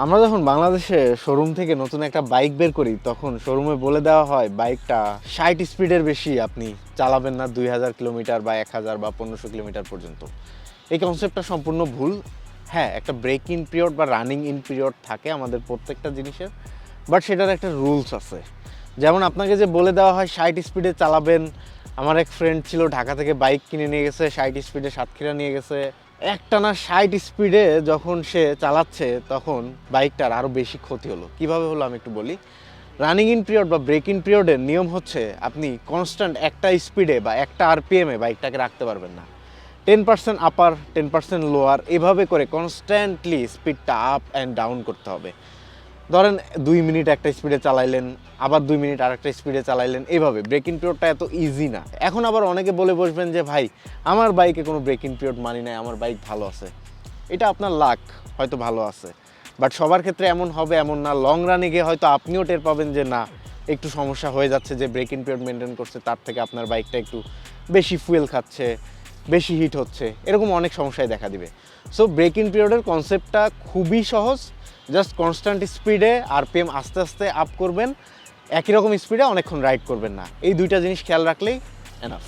আমরা যখন বাংলাদেশে শোরুম থেকে নতুন একটা বাইক বের করি, তখন শোরুমে বলে দেওয়া হয় বাইকটা ষাট স্পিডের বেশি আপনি চালাবেন না দুই হাজার কিলোমিটার বা এক হাজার বা পনেরোশো কিলোমিটার পর্যন্ত। এই কনসেপ্টটা সম্পূর্ণ ভুল। হ্যাঁ একটা ব্রেক ইন পিরিয়ড বা রানিং ইন পিরিয়ড থাকে আমাদের প্রত্যেকটা জিনিসের বাট সেটার একটা রুলস আছে। যেমন আপনাকে যে বলে দেওয়া হয়, ষাট স্পিডে চালাবেন। আমার এক ফ্রেন্ড ছিল, ঢাকা থেকে বাইক কিনে নিয়ে গেছে, ষাট স্পিডে সাতক্ষীরা নিয়ে গেছে। একটানা ষাট স্পিডে যখন সে চালাচ্ছে, তখন বাইকটার আরও বেশি ক্ষতি হলো। কীভাবে হলো আমি একটু বলি? রানিং ইন পিরিয়ড বা ব্রেক ইন পিরিয়ডের নিয়ম হচ্ছে, আপনি কনস্ট্যান্ট একটা স্পিডে বা একটা আরপিএমে বাইকটাকে রাখতে পারবেন না। Ten percent upper ten percent lower এভাবে করে কনস্ট্যান্টলি স্পিডটা আপ অ্যান্ড ডাউন করতে হবে। ধরেন দুই মিনিট একটা স্পিডে চালাইলেন, আবার দুই মিনিট আর একটা স্পিডে চালাইলেন, এইভাবে ব্রেকিং পিরিয়ডটা এত ইজি না। এখন আবার অনেকে বলে বসবেন যে, ভাই, আমার বাইকে কোনো ব্রেকিং পিরিয়ড মানি নাই, আমার বাইক ভালো আছে। এটা আপনার লাক হয়তো ভালো আছে। বাট সবার ক্ষেত্রে এমন হবে, এমন না। লং রানে গিয়ে হয়তো আপনিও টের পাবেন যে, না, একটু সমস্যা হয়ে যাচ্ছে যে ব্রেক পিরিয়ড মেনটেন করছে, তার থেকে আপনার বাইকটা একটু বেশি ফুয়েল খাচ্ছে। বেশি হিট হচ্ছে। এরকম অনেক সমস্যায় দেখা দিবে। সো ব্রেক ইন পিরিয়ডের কনসেপ্টটা খুবই সহজ। জাস্ট কনস্ট্যান্ট স্পিডে আর আরপিএম আস্তে আস্তে আপ করবেন। একই রকম স্পিডে অনেকক্ষণ রাইড করবেন না। এই দুইটা জিনিস খেয়াল রাখলেই এনাফ